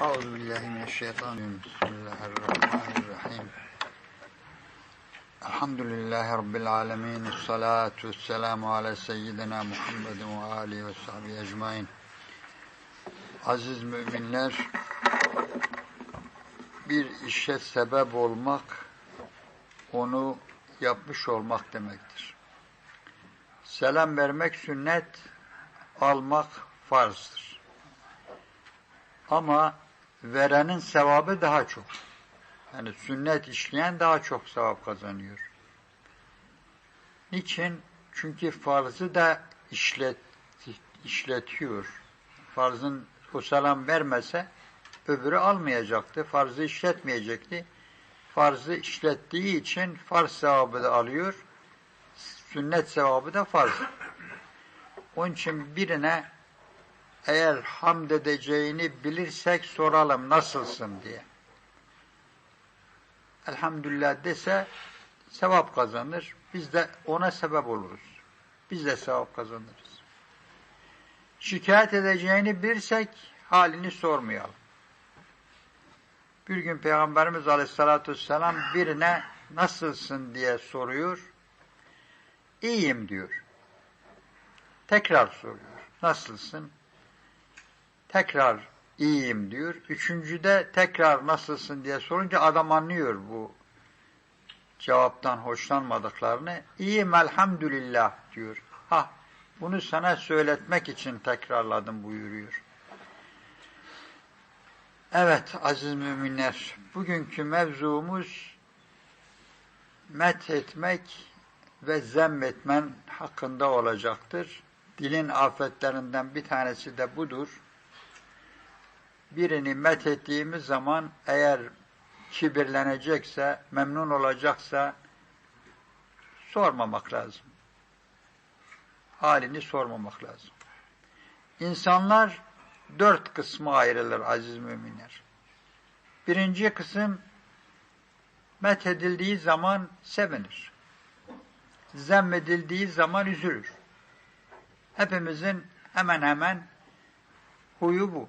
Euzu billahi mineşşeytanirracim. Bismillahirrahmanirrahim. Elhamdülillahi rabbil alamin. Essalatu vesselamu ala seyyidina Muhammedin ve alihi ve sahbihi ecmaîn. Aziz müminler, bir işe sebep olmak, onu yapmış olmak demektir. Selam vermek sünnet, almak farzdır. Ama verenin sevabı daha çok. Yani sünnet işleyen daha çok sevap kazanıyor. Niçin? Çünkü farzı da işlet, işletiyor. Farzın o selam vermese öbürü almayacaktı. Farzı işletmeyecekti. Farzı işlettiği için farz sevabı da alıyor. Sünnet sevabı da farz. Onun için birine eğer hamd edeceğini bilirsek soralım nasılsın diye. Elhamdülillah dese sevap kazanır. Biz de ona sebep oluruz. Biz de sevap kazanırız. Şikayet edeceğini bilirsek halini sormayalım. Bir gün Peygamberimiz Aleyhisselatü Vesselam birine nasılsın diye soruyor. İyiyim diyor. Tekrar soruyor. Nasılsın? Tekrar iyiyim diyor. Üçüncüde tekrar nasılsın diye sorunca adam anlıyor bu cevaptan hoşlanmadıklarını. İyiyim elhamdülillah diyor. Ha bunu sana söyletmek için tekrarladım buyuruyor. Evet aziz müminler, bugünkü mevzumuz met etmek ve zemmetmen hakkında olacaktır. Dilin afetlerinden bir tanesi de budur. Birini met ettiğimiz zaman eğer kibirlenecekse, memnun olacaksa sormamak lazım. Halini sormamak lazım. İnsanlar dört kısmı ayrılır aziz müminler. Birinci kısım methedildiği zaman sevinir. Zemmedildiği zaman üzülür. Hepimizin hemen hemen huyu bu.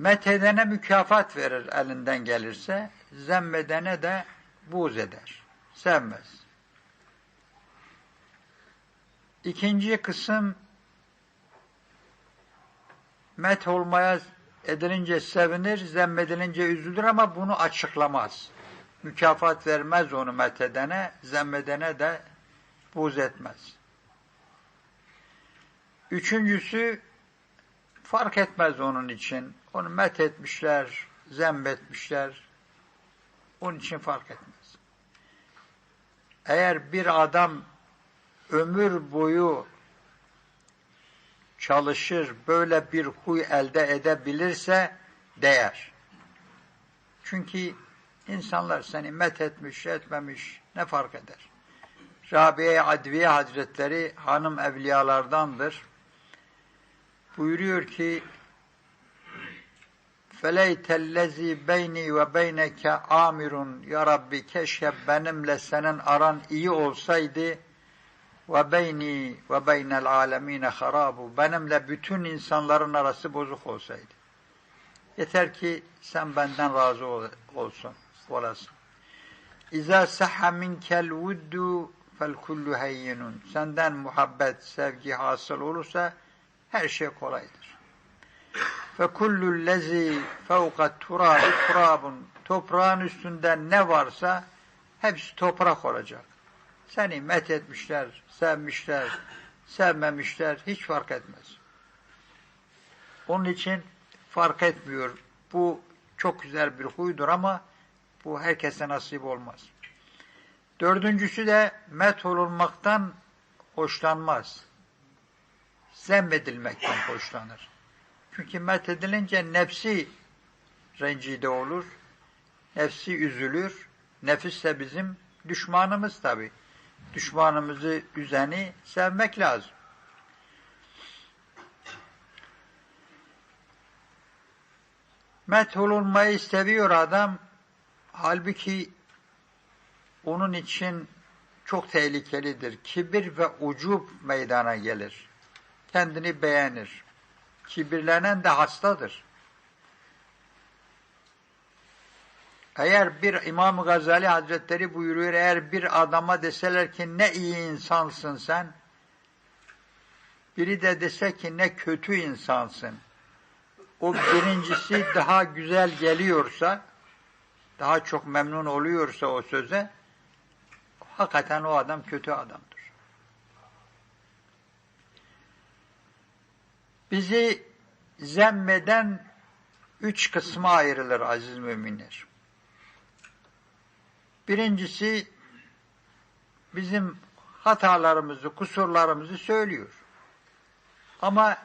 Methedene mükafat verir elinden gelirse, zemmedene de buğz eder. Sevmez. İkinci kısım met olmaya edilince sevinir, zemmedilince üzülür ama bunu açıklamaz. Mükafat vermez onu methedene, zemmedene de buz etmez. Üçüncüsü fark etmez onun için. Onu met etmişler, zembetmişler. Onun için fark etmez. Eğer bir adam ömür boyu çalışır, böyle bir huy elde edebilirse değer. Çünkü insanlar seni met etmiş, etmemiş ne fark eder? Rabiye Adviye Hazretleri hanım evliyalardandır. Buyuruyor ki Feleytellezi beyni ve beyneke amirun ya Rabbi keşke benimle senin aran iyi olsaydı ve beyni ve beynel alemine harabu benimle bütün insanların arası bozuk olsaydı. Yeter ki sen benden razı ol, olsun, olasın. İza sahha minkel vuddu fel kullu heyyinun. Senden muhabbet, sevgi hasıl olursa her şey kolaydır. Fe kullu lezi fevka turabun. Toprağın üstünde ne varsa hepsi toprak olacak. Seni met etmişler, sevmişler, sevmemişler hiç fark etmez. Onun için fark etmiyor. Bu çok güzel bir huydur ama bu herkese nasip olmaz. Dördüncüsü de met olunmaktan hoşlanmaz. Zemmedilmekten hoşlanır. Çünkü met edilince nefsi rencide olur, nefsi üzülür, nefis de bizim düşmanımız tabi. Düşmanımızı üzeni sevmek lazım. Met olunmayı seviyor adam, halbuki onun için çok tehlikelidir. Kibir ve ucub meydana gelir. Kendini beğenir. Kibirlenen de hastadır. Eğer bir İmam Gazali Hazretleri buyuruyor, eğer bir adama deseler ki ne iyi insansın sen, biri de dese ki ne kötü insansın, o birincisi daha güzel geliyorsa, daha çok memnun oluyorsa o söze, hakikaten o adam kötü adamdır. Bizi zemmeden üç kısma ayrılır aziz müminler. Birincisi bizim hatalarımızı, kusurlarımızı söylüyor. Ama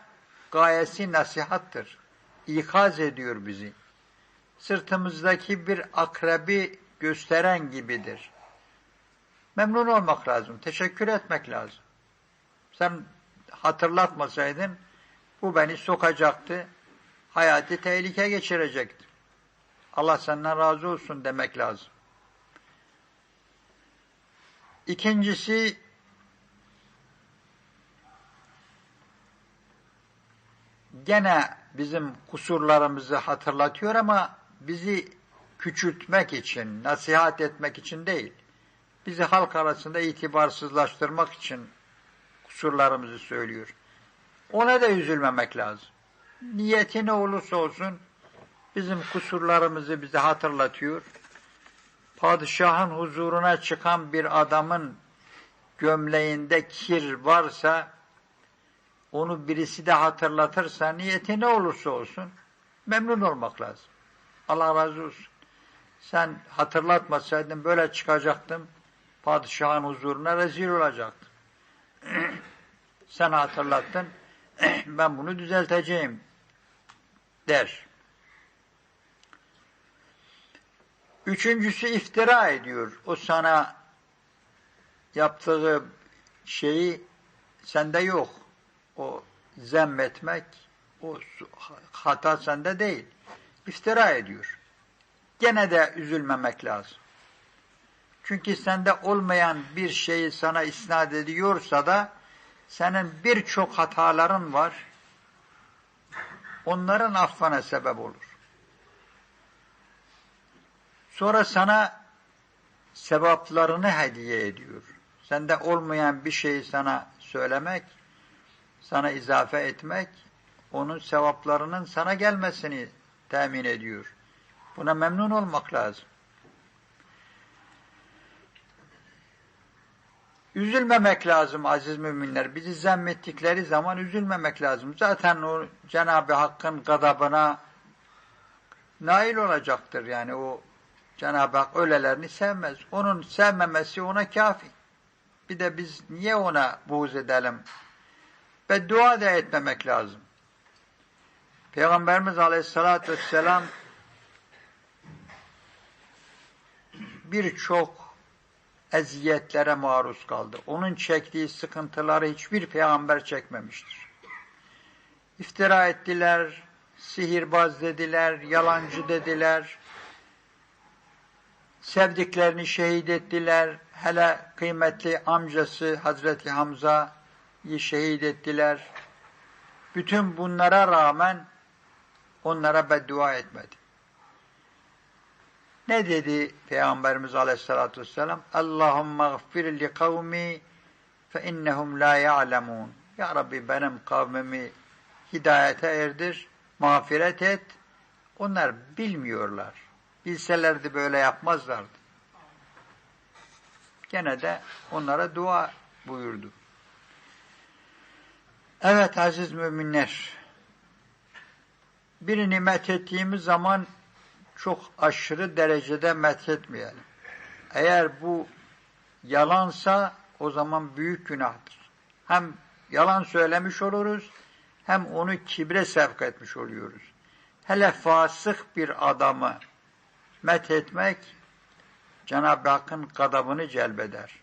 gayesi nasihattır. İkaz ediyor bizi. Sırtımızdaki bir akrebi gösteren gibidir. Memnun olmak lazım, teşekkür etmek lazım. Sen hatırlatmasaydın bu beni sokacaktı, hayatı tehlike geçirecekti. Allah senden razı olsun demek lazım. İkincisi gene bizim kusurlarımızı hatırlatıyor ama bizi küçültmek için, nasihat etmek için değil. Bizi halk arasında itibarsızlaştırmak için kusurlarımızı söylüyor. Ona da üzülmemek lazım. Niyeti ne olursa olsun bizim kusurlarımızı bize hatırlatıyor padişahın huzuruna çıkan bir adamın gömleğinde kir varsa onu birisi de hatırlatırsa niyeti ne olursa olsun memnun olmak lazım. Allah razı olsun. Sen hatırlatmasaydın böyle çıkacaktım. Padişahın huzuruna rezil olacaktım. Sen hatırlattın. ben bunu düzelteceğim der. Üçüncüsü iftira ediyor. O sana yaptığı şeyi sende yok. O zemmetmek, o hata sende değil. İftira ediyor. Gene de üzülmemek lazım. Çünkü sende olmayan bir şeyi sana isnat ediyorsa da senin birçok hataların var. Onların affına sebep olur. Sonra sana sevaplarını hediye ediyor. Sende olmayan bir şeyi sana söylemek, sana izafe etmek, onun sevaplarının sana gelmesini temin ediyor. Buna memnun olmak lazım. Üzülmemek lazım aziz müminler. Bizi zemmettikleri zaman üzülmemek lazım. Zaten o Cenab-ı Hakk'ın gadabına nail olacaktır. Yani o Cenab-ı Hak öylelerini sevmez. Onun sevmemesi ona kafi. Bir de biz niye ona buğz edelim? Ve dua da etmemek lazım. Peygamberimiz Aleyhisselatü Vesselam birçok eziyetlere maruz kaldı. Onun çektiği sıkıntıları hiçbir peygamber çekmemiştir. İftira ettiler, sihirbaz dediler, yalancı dediler, sevdiklerini şehit ettiler. Hele kıymetli amcası Hazreti Hamza'yı şehit ettiler. Bütün bunlara rağmen onlara beddua etmedi. Ne dedi Peygamberimiz Aleyhisselatü Vesselam? Allahümme gfir li kavmi fe innehum la ya'lemun. Ya Rabbi benim kavmimi hidayete erdir, mağfiret et. Onlar bilmiyorlar. Bilselerdi böyle yapmazlardı. Gene de onlara dua buyurdu. Evet aziz müminler, birini methettiğimiz zaman çok aşırı derecede methetmeyelim. Eğer bu yalansa o zaman büyük günahtır. Hem yalan söylemiş oluruz, hem onu kibre sevk etmiş oluyoruz. Hele fasık bir adamı met etmek Cenab-ı Hakk'ın gadabını celbeder.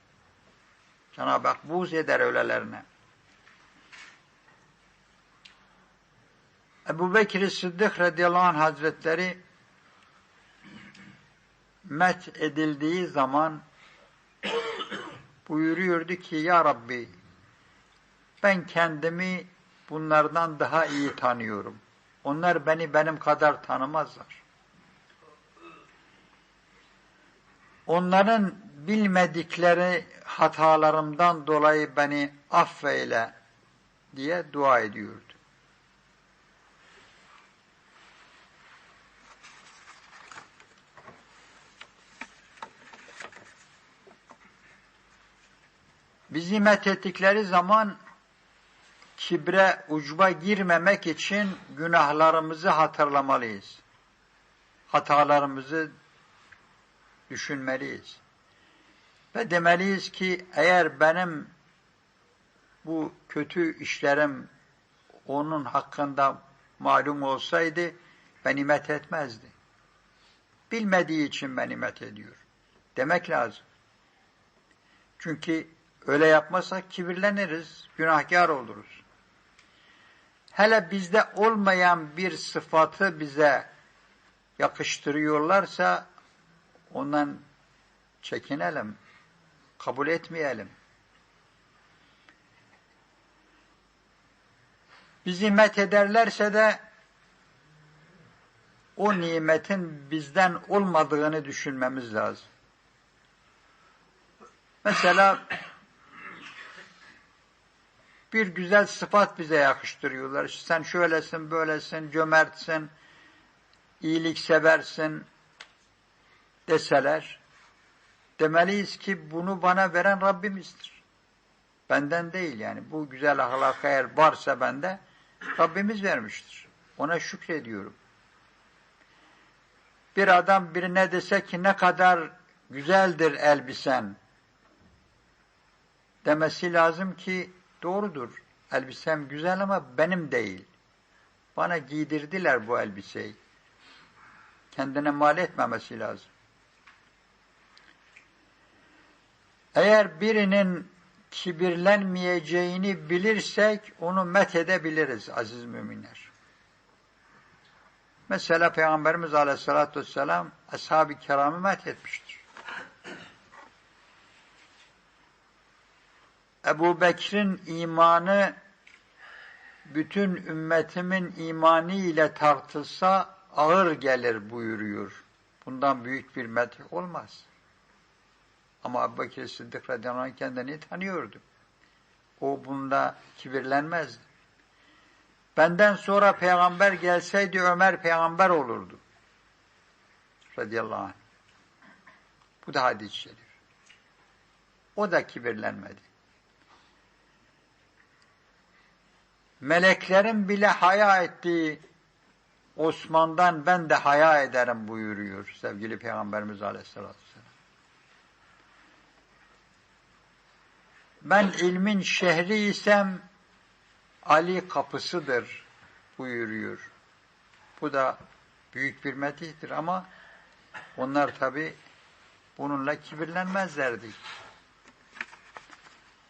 Cenab-ı Hak buğz eder öylelerine. Ebu Bekir Sıddık radıyallahu anh hazretleri met edildiği zaman buyuruyordu ki Ya Rabbi ben kendimi bunlardan daha iyi tanıyorum. Onlar beni benim kadar tanımazlar. Onların bilmedikleri hatalarımdan dolayı beni affeyle diye dua ediyordu. Bizi methettikleri zaman kibre, ucba girmemek için günahlarımızı hatırlamalıyız. Hatalarımızı düşünmeliyiz. Ve demeliyiz ki eğer benim bu kötü işlerim onun hakkında malum olsaydı beni met etmezdi. Bilmediği için beni met ediyor. Demek lazım. Çünkü öyle yapmasak kibirleniriz, günahkar oluruz. Hele bizde olmayan bir sıfatı bize yakıştırıyorlarsa ondan çekinelim, kabul etmeyelim. Bizi met ederlerse de o nimetin bizden olmadığını düşünmemiz lazım. Mesela bir güzel sıfat bize yakıştırıyorlar. İşte sen şöylesin, böylesin, cömertsin, iyilik seversin deseler, demeliyiz ki bunu bana veren Rabbimizdir. Benden değil yani. Bu güzel ahlak eğer varsa bende, Rabbimiz vermiştir. Ona şükrediyorum. Bir adam birine dese ki ne kadar güzeldir elbisen demesi lazım ki doğrudur. Elbisem güzel ama benim değil. Bana giydirdiler bu elbiseyi. Kendine mal etmemesi lazım. Eğer birinin kibirlenmeyeceğini bilirsek onu met edebiliriz aziz müminler. Mesela Peygamberimiz Aleyhisselatü Vesselam ashab-ı kiramı met etmiştir. Ebu Bekir'in imanı bütün ümmetimin imanı ile tartılsa ağır gelir buyuruyor. Bundan büyük bir metih olmaz. Ama Ebu Bekir Sıddık radıyallahu anh kendini tanıyordu. O bunda kibirlenmezdi. Benden sonra peygamber gelseydi Ömer peygamber olurdu. Radıyallahu anh. Bu da hadis-i şerif. O da kibirlenmedi. Meleklerin bile haya ettiği Osman'dan ben de haya ederim buyuruyor sevgili Peygamberimiz Aleyhisselatü Vesselam. Ben ilmin şehri isem Ali kapısıdır buyuruyor. Bu da büyük bir metihtir ama onlar tabi bununla kibirlenmezlerdi.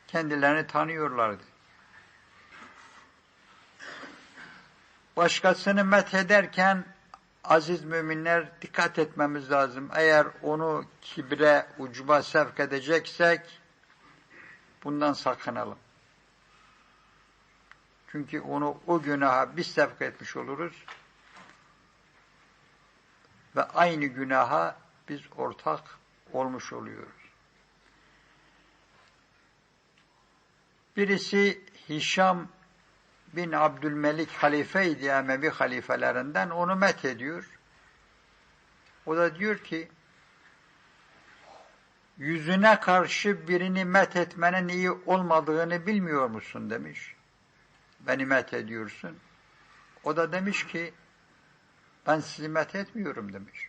Kendilerini tanıyorlardı. Başkasını methederken aziz müminler dikkat etmemiz lazım. Eğer onu kibre, ucuba sevk edeceksek bundan sakınalım. Çünkü onu o günaha biz sevk etmiş oluruz ve aynı günaha biz ortak olmuş oluyoruz. Birisi Hişam bin Abdülmelik halifeydi Emevi halifelerinden onu met ediyor. O da diyor ki yüzüne karşı birini met etmenin iyi olmadığını bilmiyor musun demiş. Beni met ediyorsun. O da demiş ki ben sizi met etmiyorum demiş.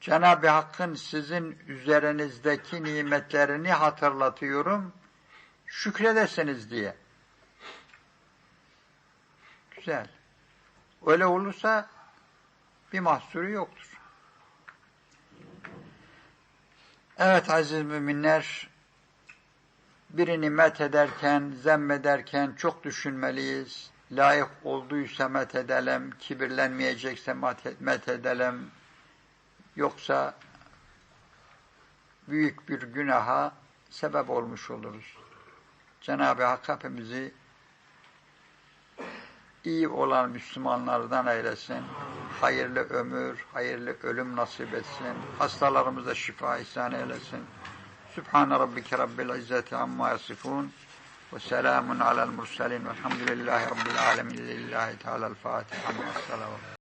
Cenab-ı Hakk'ın sizin üzerinizdeki nimetlerini hatırlatıyorum şükredesiniz diye. Güzel. Öyle olursa bir mahsuru yoktur. Evet aziz müminler, birini met ederken, zemmederken çok düşünmeliyiz. Layık olduysa met edelim, kibirlenmeyecekse met edelim. Yoksa büyük bir günaha sebep olmuş oluruz. Cenab-ı Hak hepimizi iyi olan Müslümanlardan eylesin. Hayırlı ömür, hayırlı ölüm nasip etsin. Hastalarımıza şifa ihsan eylesin. Sübhane Rabbike Rabbil İzzeti Amma Yasifun. Ve selamun alel murselin. Velhamdülillahi Rabbil alemin. Lillahi Teala'l-Fatiha. Esselamu